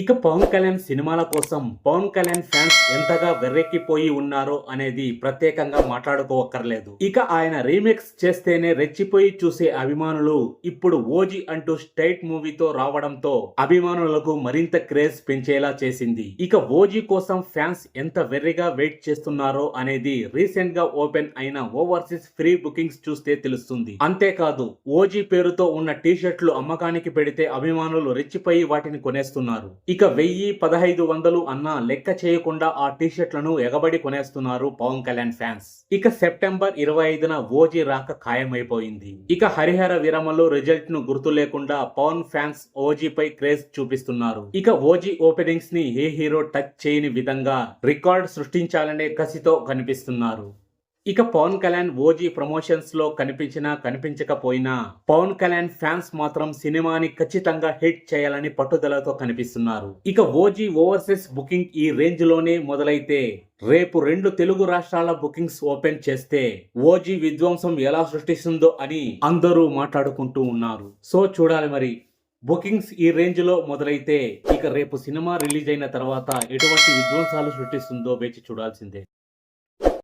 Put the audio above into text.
ఇక పవన్ కళ్యాణ్ సినిమాల కోసం పవన్ కళ్యాణ్ ఫ్యాన్స్ ఎంతగా వెర్రెక్కిపోయి ఉన్నారో అనేది ప్రత్యేకంగా మాట్లాడుకోవక్కర్లేదు. ఇక ఆయన రీమేక్స్ చేస్తేనే రెచ్చిపోయి చూసే అభిమానులు ఇప్పుడు ఓజీ అంటూ స్టైట్ మూవీతో రావడంతో అభిమానులకు మరింత క్రేజ్ పెంచేలా చేసింది. ఇక ఓజీ కోసం ఫ్యాన్స్ ఎంత వెర్రిగా వెయిట్ చేస్తున్నారో అనేది రీసెంట్గా ఓపెన్ అయిన ఓవర్సీస్ ఫ్రీ బుకింగ్స్ చూస్తే తెలుస్తుంది. అంతేకాదు ఓజీ పేరుతో ఉన్న టీ షర్ట్లు అమ్మకానికి పెడితే అభిమానులు రెచ్చిపోయి వాటిని కొనేస్తున్నారు. ఇక వెయ్యి పదహైదు వందలు అన్న లెక్క చేయకుండా ఆ టీ షర్ట్లను ఎగబడి కొనేస్తున్నారు పవన్ కళ్యాణ్ ఫ్యాన్స్. ఇక సెప్టెంబర్ ఇరవై ఐదున ఓజీ రాక ఖాయమైపోయింది. ఇక హరిహర విరమలో రిజల్ట్ను గుర్తు లేకుండా పవన్ ఫ్యాన్స్ ఓజీపై క్రేజ్ చూపిస్తున్నారు. ఇక ఓజీ ఓపెనింగ్స్ని ఏ హీరో టచ్ చేయని విధంగా రికార్డ్ సృష్టించాలనే కసితో కనిపిస్తున్నారు. ఇక పవన్ కళ్యాణ్ ఓజీ ప్రమోషన్స్లో కనిపించినా కనిపించకపోయినా పవన్ కళ్యాణ్ ఫ్యాన్స్ మాత్రం సినిమాని ఖచ్చితంగా హిట్ చేయాలని పట్టుదలతో కనిపిస్తున్నారు. ఇక ఓజీ ఓవర్సీస్ బుకింగ్ ఈ రేంజ్లోనే మొదలైతే రేపు రెండు తెలుగు రాష్ట్రాల బుకింగ్స్ ఓపెన్ చేస్తే ఓజీ విధ్వంసం ఎలా సృష్టిస్తుందో అని అందరూ మాట్లాడుకుంటూ ఉన్నారు. సో చూడాలి మరి బుకింగ్స్ ఈ రేంజ్లో మొదలైతే ఇక రేపు సినిమా రిలీజ్ అయిన తర్వాత ఎటువంటి విధ్వంసాలు సృష్టిస్తుందో వేచి చూడాల్సిందే.